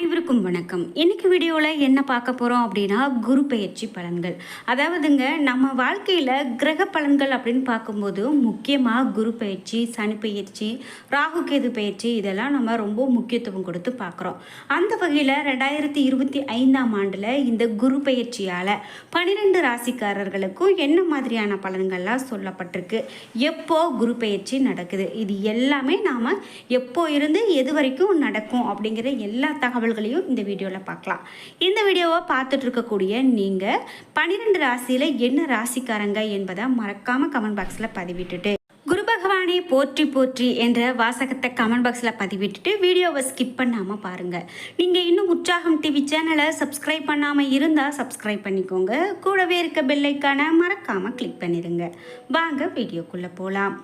அனைவருக்கும் வணக்கம். இன்றைக்கி வீடியோவில் என்ன பார்க்க போகிறோம் அப்படின்னா குரு பெயர்ச்சி பலன்கள். அதாவதுங்க நம்ம வாழ்க்கையில் கிரக பலன்கள் அப்படின்னு பார்க்கும்போது முக்கியமாக குரு பயிற்சி சனி பயிற்சி ராகு கேது பயிற்சி இதெல்லாம் நம்ம ரொம்ப முக்கியத்துவம் கொடுத்து பார்க்குறோம். அந்த வகையில் ரெண்டாயிரத்தி இருபத்தி ஐந்தாம் ஆண்டில் இந்த குரு பயிற்சியால் பன்னிரெண்டு ராசிக்காரர்களுக்கும் என்ன மாதிரியான பலன்கள்லாம் சொல்லப்பட்டிருக்கு? எப்போ குரு பயிற்சி நடக்குது? இது எல்லாமே நாம் எப்போ இருந்து எது வரைக்கும் நடக்கும் அப்படிங்கிற எல்லா தகவல்களையும் இந்த வீடியோவில் பார்க்கலாம். இந்த வீடியோவை பார்த்துட்டு இருக்கக்கூடிய நீங்கள் பன்னிரெண்டு ராசியில் என்ன ராசிக்காரங்க என்பதை மறக்காமல் கமெண்ட் பாக்ஸில் பதிவிட்டுட்டு குரு பகவானே போற்றி போற்றி என்ற வாசகத்தை கமெண்ட் பாக்ஸில் பதிவிட்டுட்டு வீடியோவை ஸ்கிப் பண்ணாமல் பாருங்கள் நீங்கள் இன்னும் உற்சாகம் டிவி சேனலை சப்ஸ்கிரைப் பண்ணாமல் இருந்தால் சப்ஸ்கிரைப் பண்ணிக்கோங்க. கூடவே இருக்க பெல்லைக்கான மறக்காமல் கிளிக் பண்ணிடுங்க. வாங்க வீடியோக்குள்ளே போகலாம்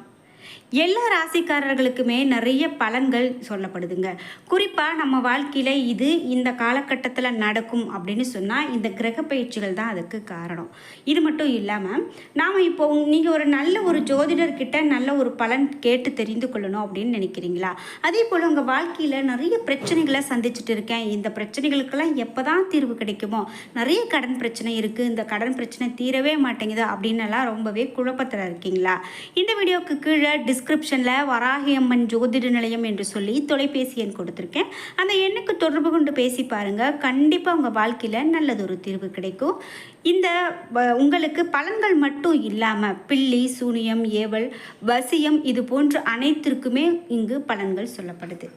எல்லா ராசிக்காரர்களுக்குமே நிறைய பலன்கள் சொல்லப்படுதுங்க. குறிப்பாக நம்ம வாழ்க்கையில் இது இந்த காலகட்டத்தில் நடக்கும் அப்படின்னு சொன்னால் இந்த கிரக பயிற்சிகள் தான் அதுக்கு காரணம். இது மட்டும் இல்லாமல் நாம் இப்போ நீங்கள் ஒரு நல்ல ஒரு ஜோதிடர்கிட்ட நல்ல ஒரு பலன் கேட்டு தெரிந்து கொள்ளணும் அப்படின்னு நினைக்கிறீங்களா? அதே போல் உங்கள் வாழ்க்கையில் நிறைய பிரச்சனைகளை சந்திச்சுட்டு இருக்கேன். இந்த பிரச்சனைகளுக்கெல்லாம் எப்போ தான் தீர்வு கிடைக்குமோ நிறைய கடன் பிரச்சனை இருக்குது இந்த கடன் பிரச்சனை தீரவே மாட்டேங்குது அப்படின்னு எல்லாம் ரொம்பவே குழப்பத்தில் இருக்கீங்களா? இந்த வீடியோக்கு கீழே டிஸ்கிரிப்ஷனில் வராகியம்மன் ஜோதிட நிலையம் என்று சொல்லி தொலைபேசி எண் கொடுத்துருக்கேன். அந்த எண்ணுக்கு தொடர்பு கொண்டு பேசி பாருங்கள் கண்டிப்பாக உங்கள் வாழ்க்கையில் நல்லதொரு தீர்வு கிடைக்கும். இந்த வ- உங்களுக்கு பலன்கள் மட்டும் இல்லாமல் பில்லி சூனியம் ஏவல் வசியம் இது போன்ற அனைத்திற்குமே இங்கு பலன்கள் சொல்லப்படுது.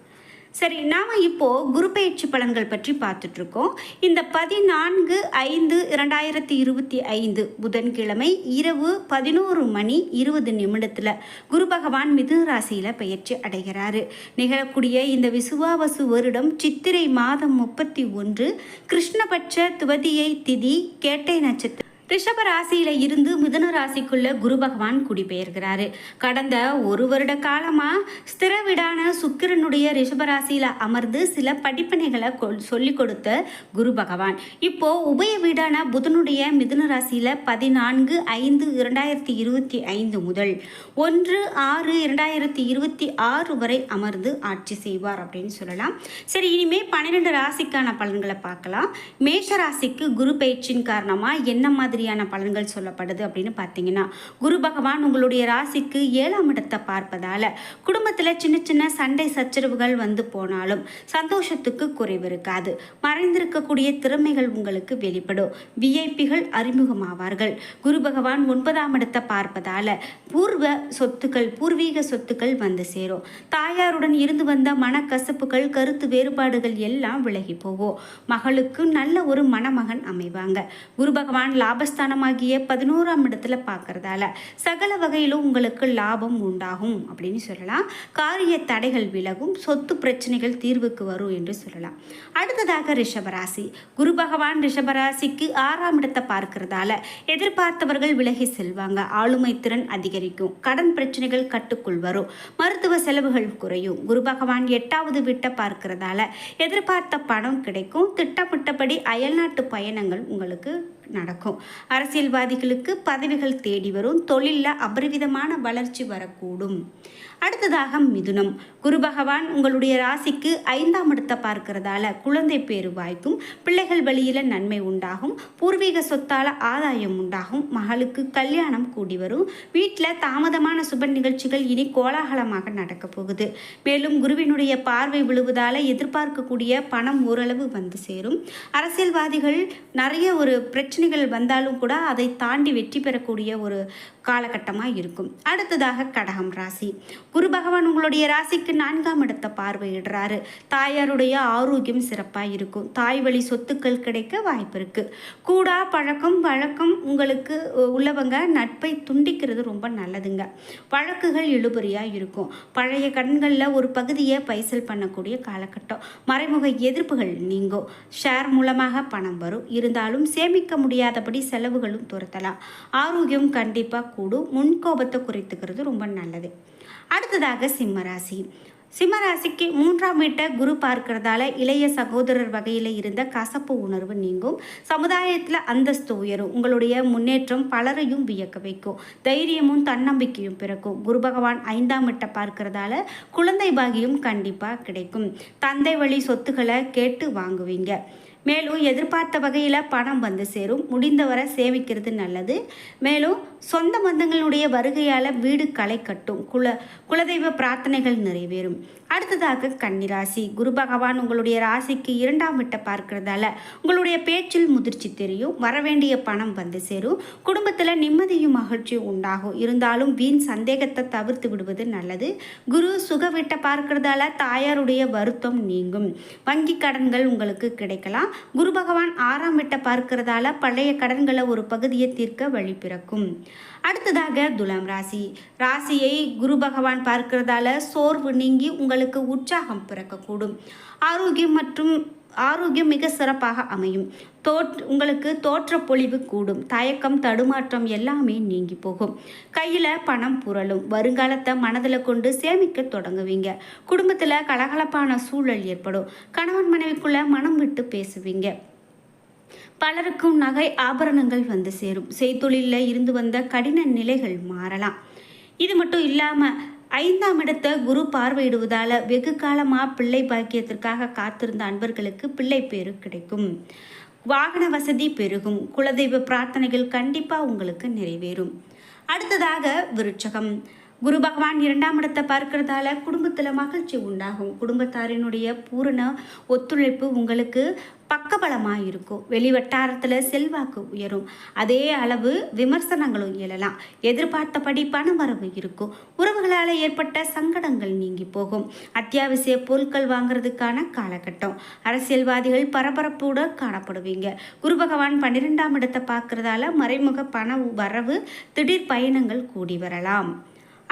சரி நாம் இப்போது குரு பயிற்சி பலன்கள் பற்றி பார்த்துட்ருக்கோம். இந்த பதினான்கு ஐந்து இரண்டாயிரத்தி இருபத்தி ஐந்து புதன்கிழமை இரவு பதினோரு மணி இருபது நிமிடத்தில் குரு பகவான் மிதுன ராசியில் பயிற்சி அடைகிறாரு. நிகழக்கூடிய இந்த விசுவாவசு வருடம் சித்திரை மாதம் முப்பத்தி ஒன்று கிருஷ்ணபட்ச துவதியை திதி கேட்டை நட்சத்திரம் ரிஷப ராசியில இருந்து மிதுன ராசிக்குள்ள குரு பகவான் குடிபெயர்கிறாரு. கடந்த ஒரு வருட காலமா ஸ்திரவிடான சுக்கிரனுடைய ரிஷப ராசியில அமர்ந்து சில படிப்பனைகளை சொல்லி கொடுத்த குரு பகவான். இப்போ உபய வீடான புதனுடைய மிதுன ராசியில பதினான்கு ஐந்து இரண்டாயிரத்தி இருபத்தி ஐந்து முதல் ஒன்று ஆறு இரண்டாயிரத்தி இருபத்தி ஆறு வரை அமர்ந்து ஆட்சி செய்வார் அப்படின்னு சொல்லலாம். சரி இனிமே பன்னிரெண்டு ராசிக்கான பலன்களை பார்க்கலாம். மேஷ ராசிக்கு குரு பயிற்சியின் காரணமா என்ன மாதிரியான பலன்கள் சொல்லப்படுது அப்படின்னு பார்த்தீங்கன்னா குரு பகவான் உங்களுடைய ராசிக்கு ஏழாம் இடத்தை பார்ப்பதால குடும்பத்தில் சின்ன சின்ன சண்டை சச்சரவுகள் வந்து போனாலும் சந்தோஷத்துக்கு குறைவு இருக்காது. மறைந்திருக்கக்கூடிய திறமைகள் உங்களுக்கு வெளிப்படும். விஐபிகள் அறிமுகமாவார்கள். குரு பகவான் ஒன்பதாம் இடத்தை பார்ப்பதால பூர்வ சொத்துக்கள் பூர்வீக சொத்துக்கள் வந்து சேரும். தாயாருடன் இருந்து வந்த மனக்கசப்புகள் கருத்து வேறுபாடுகள் எல்லாம் விலகி போகும். மகளுக்கு நல்ல ஒரு மணமகன் அமைவாங்க. குரு பகவான் லாபஸ்தானமாகிய பதினோராம் இடத்துல பார்க்கறதால சகல வகையிலும் உங்களுக்கு லாபம் உண்டாகும் அப்படின்னு சொல்லலாம். காரிய தடைகள் விலகும் சொத்து பிரச்சனைகள் தீர்வுக்கு வரும் என்று சொல்லலாம். அடுத்ததாக ரிஷபராசி. குரு பகவான் ரிஷபராசிக்கு ஆறாம் இடத்தை பார்க்கறதால எதிர்பார்த்தவர்கள் விலகி செல்வாங்க. ஆளுமை திறன் அதிகரிக்கும். கடன் பிரச்சனைகள் கட்டுக்குள் வரும். மருத்துவ செலவுகள் குறையும். குரு பகவான் எட்டாவது வீட்டை பார்க்கறதால எதிர்பார்த்த பணம் கிடைக்கும். திட்டமிட்டபடி அயல்நாட்டு பயணங்கள் உங்களுக்கு நடக்கும். அரசியல்வாதிகளுக்கு பதவிகள் தேடி வரும். தொழிலில் அபரிவிதமான வளர்ச்சி வரக்கூடும். அடுத்ததாக மிதுனம். குரு பகவான் உங்களுடைய ராசிக்கு ஐந்தாம் இடத்தை பார்க்கிறதால குழந்தை பேரு வாய்க்கும் பிள்ளைகள் வழியில் நன்மை உண்டாகும் பூர்வீக சொத்தால் ஆதாயம் உண்டாகும் மகளுக்கு கல்யாணம் கூடி வரும். வீட்டில் தாமதமான சுப நிகழ்ச்சிகள் இனி கோலாகலமாக நடக்க போகுது. மேலும் குருவினுடைய பார்வை விழுவதால் எதிர்பார்க்கக்கூடிய பணம் ஓரளவு வந்து சேரும். அரசியல்வாதிகள் நிறைய ஒரு பிரச்சனைகள் வந்தாலும் கூட அதை தாண்டி வெற்றி பெறக்கூடிய ஒரு காலகட்டமாக இருக்கும். அடுத்ததாக கடகம் ராசி. குரு பகவான் உங்களுடைய ராசிக்கு நான்காம் இடத்தை பார்வையிடுறாரு. தாயாருடைய ஆரோக்கியம் சிறப்பாக இருக்கும். தாய் வழி சொத்துக்கள் கிடைக்க வாய்ப்பு இருக்குது கூடா பழக்கம் வழக்கம் உங்களுக்கு உள்ளவங்க நட்பை துண்டிக்கிறது ரொம்ப நல்லதுங்க. வழக்குகள் இழுபறியாக இருக்கும். பழைய கடன்களில் ஒரு பகுதியை பைசல் பண்ணக்கூடிய காலகட்டம். மறைமுக எதிர்ப்புகள் நீங்கும். ஷேர் மூலமாக பணம் வரும். இருந்தாலும் சேமிக்க முடியாதபடி செலவுகளும் துரத்தலாம். ஆரோக்கியம் கண்டிப்பாக கூடும். முன்கோபத்தை குறைத்துக்கிறது ரொம்ப நல்லது. அடுத்ததாக சிம்மராசி. சிம்மராசிக்கு மூன்றாம் வீட்டை குரு பார்க்கறதால இளைய சகோதரர் வகையில் இருந்த கசப்பு உணர்வு நீங்கும். சமுதாயத்தில் அந்தஸ்து உயரும். உங்களுடைய முன்னேற்றம் பலரையும் வியக்க வைக்கும். தைரியமும் தன்னம்பிக்கையும் பிறக்கும். குரு பகவான் ஐந்தாம் வீட்டை பார்க்கறதால குழந்தை பாகியம் கண்டிப்பாக கிடைக்கும். தந்தை வழி சொத்துக்களை கேட்டு வாங்குவீங்க. மேலும் எதிர்பார்த்த வகையில் பணம் வந்து சேரும். முடிந்தவரை சேமிக்கிறது நல்லது. மேலும் சொந்த பந்தங்களுடைய வருகையால் வீடு களை கட்டும். குல குலதெய்வ பிரார்த்தனைகள் நிறைவேறும். அடுத்ததாக கன்னிராசி. குரு பகவான் உங்களுடைய ராசிக்கு இரண்டாம் விட்ட பார்க்கறதால உங்களுடைய பேச்சில் முதிர்ச்சி தெரியும் வரவேண்டிய பணம் வந்து சேரும் குடும்பத்தில் நிம்மதியும் மகிழ்ச்சியும் உண்டாகும். இருந்தாலும் வீண் சந்தேகத்தை தவிர்த்து விடுவது நல்லது. குரு சுக விட்ட பார்க்கறதால தாயாருடைய வருத்தம் நீங்கும். வங்கி கடன்கள் உங்களுக்கு கிடைக்கலாம். குரு பகவான் ஆறாம் விட்டை பார்க்கறதால பழைய கடன்களை ஒரு பகுதியை தீர்க்க வழி பிறக்கும். அடுத்ததாக துலாம் ராசி. ராசியை குரு பகவான் பார்க்கிறதால சோர்வு நீங்கி உங்கள் உங்களுக்கு உற்சாகம் பிறக்கக்கூடும். ஆரோக்கியம் மற்றும் ஆரோக்கியம் மிக சிறப்பாக அமையும். தோற் உங்களுக்கு தோற்ற பொழிவு கூடும். தயக்கம் தடுமாற்றம் எல்லாமே நீங்கி போகும். கையில் பணம் புரளும். வருங்காலத்தை மனதில் கொண்டு சேமிக்க தொடங்குவீங்க. குடும்பத்தில் கலகலப்பான சூழல் ஏற்படும். கணவன் மனைவிக்குள்ள மனம் விட்டு பேசுவீங்க. பலருக்கும் நகை ஆபரணங்கள் வந்து சேரும். செய்தொழிலில் இருந்து வந்த கடின நிலைகள் மாறலாம். இது மட்டும் இல்லாமல் ஐந்தாம் இடத்தை குரு பார்வையிடுவதால் வெகு காலமாக பிள்ளை பாக்கியத்திற்காக காத்திருந்த அன்பர்களுக்கு பிள்ளை பேரு கிடைக்கும். வாகன வசதி பெருகும். குலதெய்வ பிரார்த்தனைகள் கண்டிப்பாக உங்களுக்கு நிறைவேறும். அடுத்ததாக விருட்சகம் குரு பகவான் இரண்டாம் இடத்தை பார்க்கறதால குடும்பத்தில் மகிழ்ச்சி உண்டாகும். குடும்பத்தாரினுடைய பூரண ஒத்துழைப்பு உங்களுக்கு பக்கபலமாக இருக்கும். வெளி வட்டாரத்தில் செல்வாக்கு உயரும். அதே அளவு விமர்சனங்களும் எழலாம். எதிர்பார்த்தபடி பணவரவு இருக்கும். உறவுகளால் ஏற்பட்ட சங்கடங்கள் நீங்கி போகும். அத்தியாவசிய பொருட்கள் வாங்குறதுக்கான காலகட்டம். அரசியல்வாதிகள் பரபரப்போடு காணப்படுவீங்க. குரு பகவான் பன்னிரெண்டாம் இடத்தை பார்க்கறதால மறைமுக பண வரவு திடீர் பயணங்கள் கூடி வரலாம்.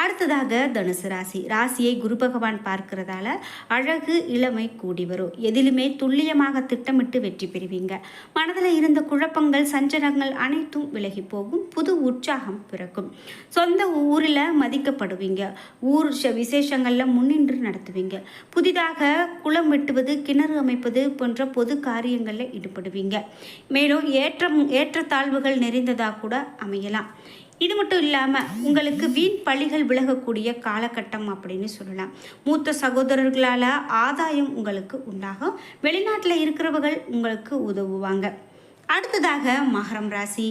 அடுத்ததாக தனுசு ராசி. ராசியை குரு பகவான் பார்க்கிறதால அழகு இளமை கூடி வரும். எதிலுமே துல்லியமாக திட்டமிட்டு வெற்றி பெறுவீங்க. மனதில் இருந்த குழப்பங்கள் சஞ்சலங்கள் அனைத்தும் விலகி போகும். புது உற்சாகம் பிறக்கும். சொந்த ஊரில் மதிக்கப்படுவீங்க. ஊர் விசேஷங்களில் முன்னின்று நடத்துவீங்க. புதிதாக குளம் வெட்டுவது கிணறு அமைப்பது போன்ற பொது காரியங்களில் ஈடுபடுவீங்க. மேலும் ஏற்றம் ஏற்றத்தாழ்வுகள் நிறைந்ததாக கூட அமையலாம். இது மட்டும் இல்லாமல் உங்களுக்கு வீண் பழிகள் விலகக்கூடிய காலகட்டம் அப்படின்னு சொல்லலாம். மூத்த சகோதரர்களால் ஆதாயம் உங்களுக்கு உண்டாகும். வெளிநாட்டில் இருக்கிறவர்கள் உங்களுக்கு உதவுவாங்க. அடுத்ததாக மகரம் ராசி.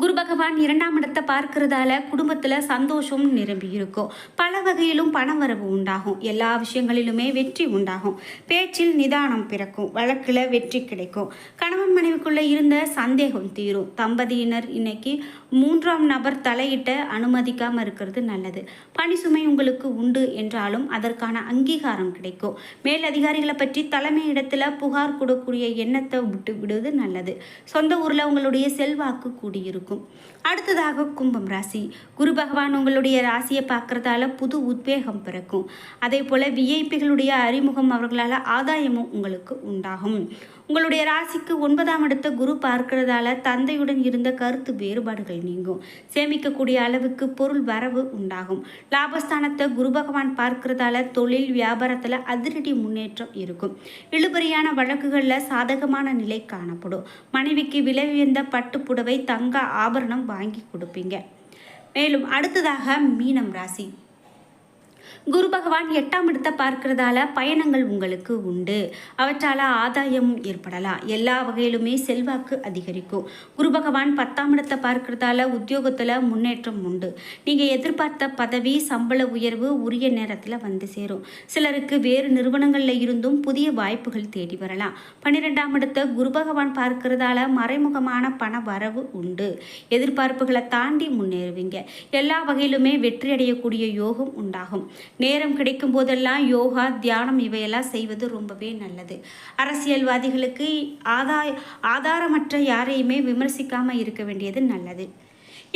குரு பகவான் இரண்டாம் இடத்தை பார்க்கறதால குடும்பத்தில் சந்தோஷம் நிரம்பி இருக்கும். பல வகையிலும் பணவரவு உண்டாகும். எல்லா விஷயங்களிலுமே வெற்றி உண்டாகும். பேச்சில் நிதானம் பிறக்கும். வழக்கில் வெற்றி கிடைக்கும். கணவன் மனைவிக்குள்ளே இருந்த சந்தேகம் தீரும். தம்பதியினர் இன்னைக்கு மூன்றாம் நபர் தலையிட்ட அனுமதிக்காமல் இருக்கிறது நல்லது. பணி சுமை உங்களுக்கு உண்டு என்றாலும் அதற்கான அங்கீகாரம் கிடைக்கும். மேல் அதிகாரிகளை பற்றி தலைமை இடத்துல புகார் கொடுக்கக்கூடிய எண்ணத்தை விட்டு விடுவது நல்லது. சொந்த ஊரில் உங்களுடைய செல்வாக்கு கூடியிருக்கும் இருக்கும். அடுத்ததாக கும்பம் ராசி. குரு பகவான் உங்களுடைய ராசியை பார்க்கறதால புது உத்வேகம் பிறக்கும். அதே போல் விஐபிகளுடைய அறிமுகம் அவர்களால் ஆதாயமும் உங்களுக்கு உண்டாகும். உங்களுடைய ராசிக்கு ஒன்பதாம் இடத்த குரு பார்க்கிறதால தந்தையுடன் இருந்த கருத்து வேறுபாடுகள் நீங்கும். சேமிக்கக்கூடிய அளவுக்கு பொருள் வரவு உண்டாகும். லாபஸ்தானத்தை குரு பகவான் பார்க்கிறதால தொழில் வியாபாரத்தில் அதிரடி முன்னேற்றம் இருக்கும். இழுபறியான வழக்குகளில் சாதகமான நிலை காணப்படும். மனைவிக்கு விலை உயர்ந்த பட்டுப்புடவை தங்க ஆபரணம் வாங்கி கொடுப்பீங்க. மேலும் அடுத்ததாக மீனம் ராசி. குரு பகவான் எட்டாம் இடத்தை பார்க்கறதால பயணங்கள் உங்களுக்கு உண்டு. அவற்றால் ஆதாயமும் ஏற்படலாம். எல்லா வகையிலுமே செல்வாக்கு அதிகரிக்கும். குரு பகவான் பத்தாம் இடத்தை பார்க்கறதால உத்தியோகத்தில் முன்னேற்றம் உண்டு. நீங்கள் எதிர்பார்த்த பதவி சம்பள உயர்வு உரிய நேரத்தில் வந்து சேரும். சிலருக்கு வேறு நிறுவனங்களில் இருந்தும் புதிய வாய்ப்புகள் தேடி வரலாம். பன்னிரெண்டாம் இடத்தை குரு பகவான் பார்க்கறதால மறைமுகமான பண வரவு உண்டு. எதிர்பார்ப்புகளை தாண்டி முன்னேறுவீங்க. எல்லா வகையிலுமே வெற்றி அடையக்கூடிய யோகம் உண்டாகும். நேரம் கிடைக்கும் போதெல்லாம் யோகா தியானம் இவையெல்லாம் செய்வது ரொம்பவே நல்லது. அரசியல்வாதிகளுக்கு ஆதாய ஆதாரமற்ற யாரையுமே விமர்சிக்காமல் இருக்க வேண்டியது நல்லது.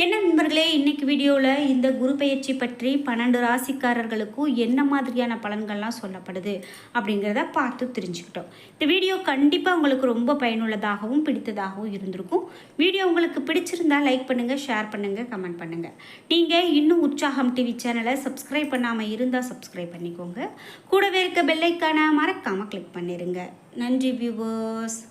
என்ன நண்பர்களே இன்னைக்கு வீடியோவில் இந்த குரு பயிற்சி பற்றி பன்னெண்டு ராசிக்காரர்களுக்கும் என்ன மாதிரியான பலன்கள்லாம் சொல்லப்படுது அப்படிங்கிறத பார்த்து தெரிஞ்சுக்கிட்டோம். இந்த வீடியோ கண்டிப்பாக உங்களுக்கு ரொம்ப பயனுள்ளதாகவும் பிடித்ததாகவும் இருந்திருக்கும். வீடியோ உங்களுக்கு பிடிச்சிருந்தால் லைக் பண்ணுங்கள் ஷேர் பண்ணுங்கள் கமெண்ட் பண்ணுங்கள் நீங்கள் இன்னும் உற்சாகம் டிவி சேனலை சப்ஸ்கிரைப் பண்ணாமல் இருந்தால் சப்ஸ்கிரைப் பண்ணிக்கோங்க. கூடவே இருக்க பெல்லைக்கான மறக்காமல் கிளிக் பண்ணிடுங்க நன்றி வியூவர்ஸ்